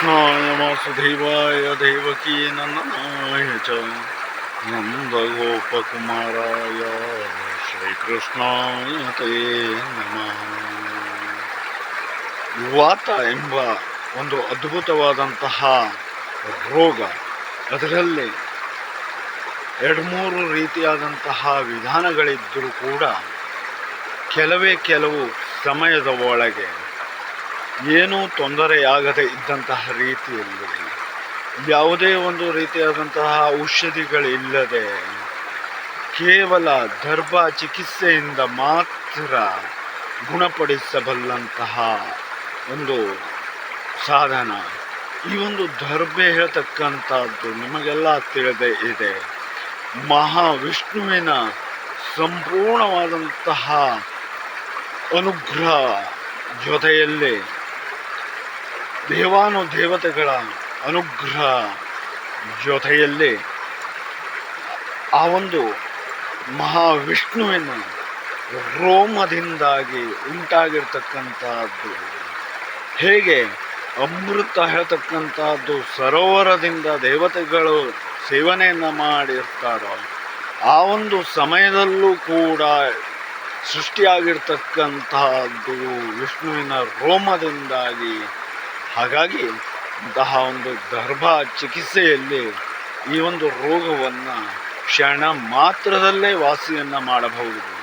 ಕೃಷ್ಣಾಯ ವಾಸುದೇವಾಯ ದೇವಕೀ ನನ್ನನಾಯ ಚ ನಂದಗೋಪಕುಮಾರಾಯ ಶ್ರೀಕೃಷ್ಣಾಯ ತೇ ನಮಃ. ವಾತ ಎಂಬ ಒಂದು ಅದ್ಭುತವಾದಂತಹ ರೋಗ, ಅದರಲ್ಲಿ ಎರಡು ಮೂರು ರೀತಿಯಾದಂತಹ ವಿಧಾನಗಳಿದ್ದರೂ ಕೂಡ ಕೆಲವೇ ಕೆಲವು ಸಮಯದ ಒಳಗೆ ಏನೂ ತೊಂದರೆಯಾಗದೇ ಇದ್ದಂತಹ ರೀತಿಯಲ್ಲಿ, ಯಾವುದೇ ಒಂದು ರೀತಿಯಾದಂತಹ ಔಷಧಿಗಳಿಲ್ಲದೆ, ಕೇವಲ ದರ್ಭ ಚಿಕಿತ್ಸೆಯಿಂದ ಮಾತ್ರ ಗುಣಪಡಿಸಬಲ್ಲಂತಹ ಒಂದು ಸಾಧನ. ಈ ಒಂದು ದರ್ಬೆ ಹೇಳ್ತಕ್ಕಂಥದ್ದು ನಿಮಗೆಲ್ಲ ತಿಳಿದೇ ಇದೆ. ಮಹಾವಿಷ್ಣುವಿನ ಸಂಪೂರ್ಣವಾದಂತಹ ಅನುಗ್ರಹ ಜೊತೆಯಲ್ಲಿ ದೇವಾನು ದೇವತೆಗಳ ಅನುಗ್ರಹ ಜೊತೆಯಲ್ಲಿ ಆ ಒಂದು ಮಹಾವಿಷ್ಣುವಿನ ರೋಮದಿಂದಾಗಿ ಉಂಟಾಗಿರ್ತಕ್ಕಂಥದ್ದು. ಹೇಗೆ? ಅಮೃತ ಹೇಳ್ತಕ್ಕಂಥದ್ದು ಸರೋವರದಿಂದ ದೇವತೆಗಳು ಸೇವನೆಯನ್ನು ಮಾಡಿರ್ತಾರೋ, ಆ ಒಂದು ಸಮಯದಲ್ಲೂ ಕೂಡ ಸೃಷ್ಟಿಯಾಗಿರ್ತಕ್ಕಂತಹದ್ದು ವಿಷ್ಣುವಿನ ರೋಮದಿಂದಾಗಿ ಹಾಗಾಗಿ ಇಂತಹ ಒಂದು ಗರ್ಭ ಚಿಕಿತ್ಸೆಯಲ್ಲಿ ಈ ಒಂದು ರೋಗವನ್ನು ಕ್ಷಣ ಮಾತ್ರದಲ್ಲೇ ವಾಸಿಯನ್ನು ಮಾಡಬಹುದು.